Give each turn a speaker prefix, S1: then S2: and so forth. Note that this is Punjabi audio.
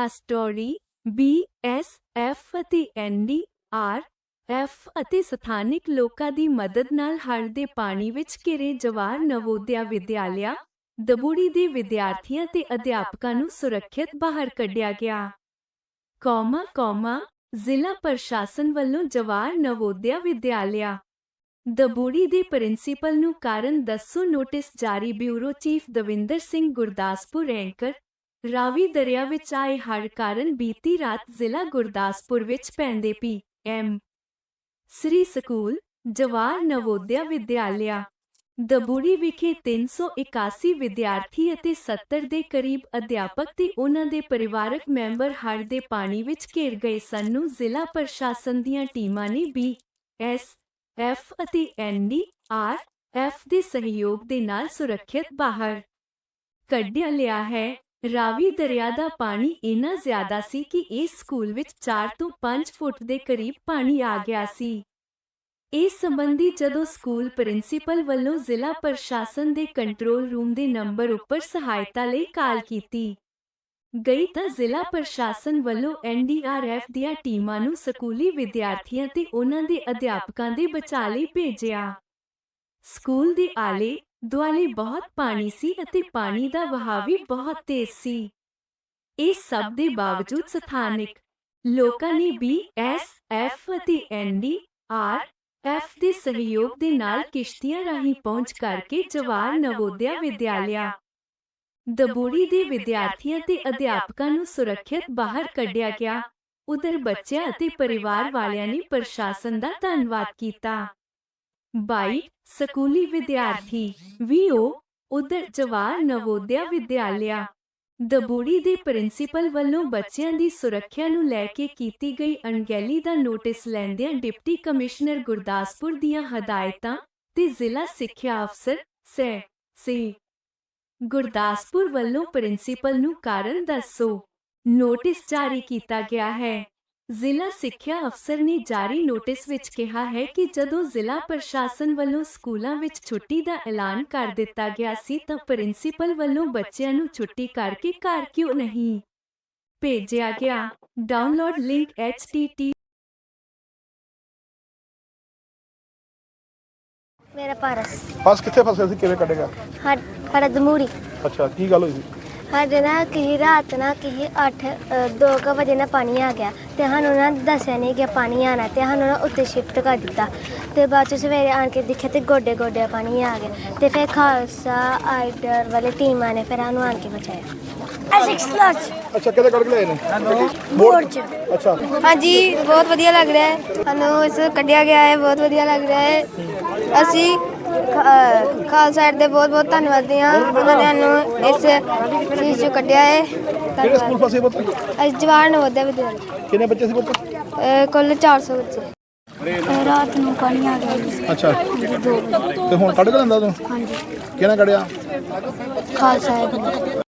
S1: ਆਸਟੋਰੀ ਬੀ ਅਤੇ ਐਨ ਐਫ ਅਤੇ ਸਥਾਨਿਕ ਲੋਕਾਂ ਦੀ ਮਦਦ ਨਾਲ ਹੜ੍ਹ ਦੇ ਪਾਣੀ ਵਿੱਚ ਘਿਰੇ ਜਵਾਹਰ ਨਵੋਦਿਆ ਵਿਦਿਆਲਿਆ ਦਬੂੜੀ ਦੇ ਵਿਦਿਆਰਥੀਆਂ ਤੇ ਅਧਿਆਪਕਾਂ ਨੂੰ ਸੁਰੱਖਿਅਤ ਬਾਹਰ ਕੱਢਿਆ ਗਿਆ। ਕੌਮਾ ਕੌਮਾ ਜ਼ਿਲ੍ਹਾ ਪ੍ਰਸ਼ਾਸਨ ਵੱਲੋਂ ਜਵਾਹਰ ਨਵੋਦਿਆ ਵਿਦਿਆਲਿਆ ਦਬੂੜੀ ਦੇ ਪ੍ਰਿੰਸੀਪਲ ਨੂੰ ਕਾਰਨ ਦੱਸੋ ਨੋਟਿਸ ਜਾਰੀ bureau chief Davinder Singh Gurdaspur anchor Ravi ਦਰਿਆ ਵਿੱਚ ਆਏ ਹੜ੍ਹ ਕਾਰਨ ਬੀਤੀ ਰਾਤ ਜ਼ਿਲ੍ਹਾ ਗੁਰਦਾਸਪੁਰ ਵਿੱਚ ਪੈਂਦੇ P. M. Shri school, Jawahar Navodaya Vidyalaya, Daburi ਵਿਖੇ 381 ਵਿਦਿਆਰਥੀ ਅਤੇ 70 ਦੇ ਕਰੀਬ ਅਧਿਆਪਕ ਤੇ ਉਹਨਾਂ ਦੇ ਪਰਿਵਾਰਕ ਮੈਂਬਰ ਹੜ੍ਹ ਦੇ ਪਾਣੀ ਵਿੱਚ ਘਿਰ ਗਏ ਸਨ ਨੂੰ ਜ਼ਿਲ੍ਹਾ ਪ੍ਰਸ਼ਾਸਨ ਦੀਆਂ ਟੀਮਾਂ ਨੇ ਬੀ. ਐਸ. ਐਫ. ਅਤੇ ਐਨ. ਡੀ. ਆਰ. ਐਫ. ਦੇ ਸਹਿਯੋਗ ਦੇ ਨਾਲ ਸੁਰੱਖਿਅਤ ਬਾਹਰ ਕੱਢਿਆ ਲਿਆ ਹੈ। ਰਾਵੀ ਦਰਿਆ ਦਾ ਪਾਣੀ ਇੰਨਾ ਜ਼ਿਆਦਾ ਸੀ ਕਿ ਇਸ ਸਕੂਲ ਵਿੱਚ 4 ਤੋਂ 5 ਫੁੱਟ ਦੇ ਕਰੀਬ ਪਾਣੀ ਆ ਗਿਆ ਸੀ। ਇਸ ਸੰਬੰਧੀ ਜਦੋਂ ਸਕੂਲ ਪ੍ਰਿੰਸੀਪਲ ਵੱਲੋਂ ਜ਼ਿਲ੍ਹਾ ਪ੍ਰਸ਼ਾਸਨ ਦੇ ਕੰਟਰੋਲ ਰੂਮ ਦੇ ਨੰਬਰ ਉੱਪਰ ਸਹਾਇਤਾ ਲਈ ਕਾਲ ਕੀਤੀ, ਗਈ ਤਾਂ ਜ਼ਿਲ੍ਹਾ ਪ੍ਰਸ਼ਾਸਨ ਵੱਲੋਂ ਐਨਡੀਆਰਐਫ ਦੀਆਂ ਟੀਮਾਂ ਨੂੰ ਸਕੂਲੀ ਵਿਦਿਆਰਥੀਆਂ ਤੇ ਉਹਨਾਂ ਦੇ ਅਧਿਆਪਕਾਂ ਦੇ ਬਚਾਅ ਲਈ ਭੇਜਿਆ। ਸਕੂਲ ਦੇ ਆਲੇ ਦੁਆਲੇ ਬਹੁਤ ਪਾਣੀ ਸੀ ਅਤੇ ਪਾਣੀ ਦਾ ਵਹਾਅ ਵੀ ਬਹੁਤ ਤੇਜ਼ ਸੀ। ਇਸ ਸਭ ਦੇ ਬਾਵਜੂਦ ਸਥਾਨਿਕ ਲੋਕਾਂ ਨੇ ਬੀ ਐਸ ਐਫ ਅਤੇ ਐਨ ਡੀ ਆਰ ਐਫ ਦੇ ਸਹਿਯੋਗ ਦੇ ਨਾਲ ਕਿਸ਼ਤੀਆਂ ਰਾਹੀਂ ਪਹੁੰਚ ਕਰਕੇ ਜਵਾਹਰ ਨਵੋਦਿਆ ਵਿਦਿਆਲਿਆ ਦਬੂੜੀ ਦੇ ਵਿਦਿਆਰਥੀਆਂ ਤੇ ਅਧਿਆਪਕਾਂ ਨੂੰ ਸੁਰੱਖਿਅਤ ਬਾਹਰ ਕੱਢਿਆ ਗਿਆ। ਉਧਰ ਬੱਚਿਆਂ ਅਤੇ ਪਰਿਵਾਰ ਵਾਲਿਆਂ ਨੇ ਪ੍ਰਸ਼ਾਸਨ ਦਾ ਧੰਨਵਾਦ ਕੀਤਾ। ਬਾਈ ਸਕੂਲੀ ਵਿਦਿਆਰਥੀ, ਵੀਓ ਉਧਰ ਜਵਾਹਰ ਨਵੋਦਿਆ ਵਿਦਿਆਲਿਆ। ਦਬੂੜੀ ਦੇ ਪ੍ਰਿੰਸੀਪਲ ਵੱਲੋਂ ਬੱਚਿਆਂ ਦੀ ਸੁਰੱਖਿਆ ਨੂੰ ਲੈ ਕੇ ਕੀਤੀ ਗਈ ਅਣਗਹਿਲੀ ਦਾ ਨੋਟਿਸ ਲੈਂਦਿਆਂ ਡਿਪਟੀ ਕਮਿਸ਼ਨਰ ਗੁਰਦਾਸਪੁਰ ਦੀਆਂ ਹਦਾਇਤਾਂ ਤੇ ਜ਼ਿਲ੍ਹਾ ਸਿੱਖਿਆ ਅਫਸਰ ਸੈ. ਸੀ. ਗੁਰਦਾਸਪੁਰ ਵੱਲੋਂ ਪ੍ਰਿੰਸੀਪਲ ਨੂੰ ਕਾਰਨ ਦੱਸੋ। ਨੋਟਿਸ ਜਾਰੀ ਕੀਤਾ ਗਿਆ ਹੈ। ਜ਼ਿਲ੍ਹਾ ਸਿੱਖਿਆ ਅਫਸਰ ਨੇ ਜਾਰੀ ਨੋਟਿਸ ਵਿੱਚ ਕਿਹਾ ਹੈ ਕਿ ਜਦੋਂ ਜ਼ਿਲ੍ਹਾ ਪ੍ਰਸ਼ਾਸਨ ਵੱਲੋਂ ਸਕੂਲਾਂ ਵਿੱਚ ਛੁੱਟੀ ਦਾ ਐਲਾਨ ਕਰ ਦਿੱਤਾ ਗਿਆ ਸੀ ਤਾਂ ਪ੍ਰਿੰਸੀਪਲ ਵੱਲੋਂ ਬੱਚਿਆਂ ਨੂੰ ਛੁੱਟੀ ਕਰਕੇ ਘਰ ਕਿਉਂ ਨਹੀਂ ਭੇਜਿਆ ਗਿਆ? ਡਾਊਨਲੋਡ ਲਿੰਕ http
S2: ਮੇਰਾ ਪਾਰਸ।
S3: ਬਸ ਕਿੱਥੇ ਫਸੇ ਸੀ? ਕਿਵੇਂ ਕੱਢੇਗਾ
S2: ਸਾਡਾ ਦਮੂਰੀ
S3: ਅੱਛਾ ਕੀ ਗੱਲ ਹੋਈ ਸੀ?
S2: ਸਾਡੇ ਨਾ ਕਿ ਰਾਤ ਨਾ ਕਿ 8 2 ਵਜੇ ਨਾ ਪਾਣੀ ਆ ਗਿਆ ਤੇ ਸਾਨੂੰ ਨਾ ਦੱਸਿਆ ਨਹੀਂ ਕਿ ਪਾਣੀ ਆਣਾ ਤੇ ਸਾਨੂੰ ਨਾ ਉੱਤੇ ਸ਼ਿਫਟ ਕਰ ਦਿੱਤਾ। ਤੇ ਬਾਅਦ ਚ ਸਵੇਰੇ ਆਣ ਕੇ ਦੇਖਿਆ ਤੇ ਗੋਡੇ ਗੋਡੇ ਪਾਣੀ ਆ ਗਿਆ ਤੇ ਫਿਰ ਖਾਲਸਾ ਆਈਡਰ ਵਾਲੇ ਟੀਮਾਂ ਨੇ ਫਿਰ ਸਾਨੂੰ ਆਣ ਕੇ ਬਚਾਇਆ। ਆ 6 ਕਲਾਸ
S3: ਅੱਛਾ ਕਿਹਦੇ ਕੱਢ ਕੇ ਨੇ?
S2: ਬੋਰਡ ਚ।
S3: ਅੱਛਾ।
S2: ਹਾਂਜੀ ਬਹੁਤ ਵਧੀਆ ਲੱਗ ਰਿਹਾ ਹੈ। ਸਾਨੂੰ ਇਸ ਕੱਢਿਆ ਗਿਆ ਹੈ ਬਹੁਤ ਵਧੀਆ ਲੱਗ ਰਿਹਾ ਹੈ। ਅਸੀਂ ਖਾਲਸਾ ਏਡ ਦੇ ਬਹੁਤ ਬਹੁਤ ਧੰਨਵਾਦੀ ਹਾਂ। ਉਹਨਾਂ ਨੇ ਸਾਨੂੰ ਇਸ ਚੀਜ਼ ਚੋਂ ਕੱਢਿਆ ਹੈ
S3: ਕਿਹੜੇ ਸਕੂਲ
S2: ਧੰਨਵਾਦ
S3: ਫਸੇ ਪੁੱਤ?
S2: ਅਸੀਂ ਜਵਾਨ ਨਵੋਦਿਆ ਵਿਦਿਆਲਿਆ
S3: ਕਿੰਨੇ ਬੱਚੇ ਸੀ ਪੁੱਤ?
S2: ਅਹ ਕੁੱਲ 400 ਬੱਚੇ। ਰਾਤ ਨੂੰ ਪਾਣੀ ਆ ਗਿਆ ਜੀ।
S3: ਅੱਛਾ।
S2: ਦੋ ਵਜੇ।
S3: ਤੇ ਹੁਣ ਕੱਢ ਕੇ ਲੈਂਦਾ ਤੂੰ?
S2: ਹਾਂਜੀ।
S3: ਕਿਹਨੇ ਕੱਢਿਆ?
S2: ਖਾਲਸਾ ਨੇ।